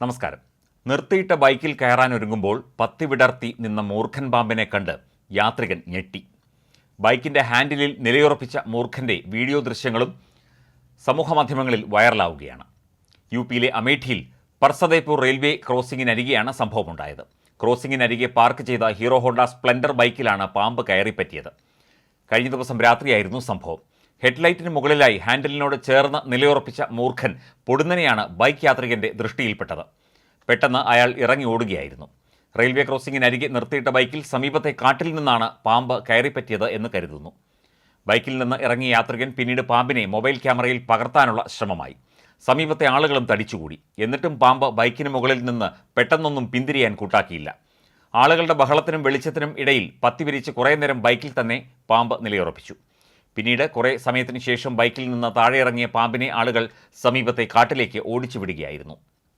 നമസ്കാരം. നിർത്തിയിട്ട ബൈക്കിൽ കയറാൻ ഒരുങ്ങുമ്പോൾ പത്തി വിടർത്തി നിന്ന മൂർഖൻ പാമ്പിനെ കണ്ട് യാത്രികൻ ഞെട്ടി. ബൈക്കിന്റെ ഹാൻഡിലിൽ നിലയുറപ്പിച്ച മൂർഖന്റെ വീഡിയോ ദൃശ്യങ്ങളും സമൂഹമാധ്യമങ്ങളിൽ വൈറലാവുകയാണ്. യു പിയിലെ അമേഠിയിൽ പർസദേപൂർ റെയിൽവേ ക്രോസിംഗിനരികെയാണ് സംഭവമുണ്ടായത്. ക്രോസിംഗിനരികെ പാർക്ക് ചെയ്ത ഹീറോ ഹോണ്ട സ്പ്ലെൻഡർ ബൈക്കിലാണ് പാമ്പ് കയറിപ്പറ്റിയത്. കഴിഞ്ഞ ദിവസം രാത്രിയായിരുന്നു സംഭവം. ഹെഡ്ലൈറ്റിന് മുകളിലായി ഹാൻഡിലിനോട് ചേർന്ന് നിലയുറപ്പിച്ച മൂർഖൻ പൊടുന്നനെയാണ് ബൈക്ക് യാത്രികന്റെ ദൃഷ്ടിയിൽപ്പെട്ടത്. പെട്ടെന്ന് അയാൾ ഇറങ്ങി ഓടുകയായിരുന്നു. റെയിൽവേ ക്രോസിംഗിനരികെ നിർത്തിയിട്ട ബൈക്കിൽ സമീപത്തെ കാട്ടിൽ നിന്നാണ് പാമ്പ് കയറിപ്പറ്റിയത് എന്ന് കരുതുന്നു. ബൈക്കിൽ നിന്ന് ഇറങ്ങിയ യാത്രികൻ പിന്നീട് പാമ്പിനെ മൊബൈൽ ക്യാമറയിൽ പകർത്താനുള്ള ശ്രമമായി. സമീപത്തെ ആളുകളും തടിച്ചുകൂടി. എന്നിട്ടും പാമ്പ് ബൈക്കിന് മുകളിൽ നിന്ന് പെട്ടെന്നൊന്നും പിന്തിരിയാൻ കൂട്ടാക്കിയില്ല. ആളുകളുടെ ബഹളത്തിനും വെളിച്ചത്തിനും ഇടയിൽ പത്തി വിരിച്ച് കുറേ നേരം ബൈക്കിൽ തന്നെ പാമ്പ് നിലയുറപ്പിച്ചു. പിന്നീട് കുറേ സമയത്തിന് ശേഷം ബൈക്കിൽ നിന്ന് താഴെ ഇറങ്ങിയ പാമ്പിനെ ആളുകൾ സമീപത്തെ കാട്ടിലേക്ക് ഓടിച്ചു വിടുകയായിരുന്നു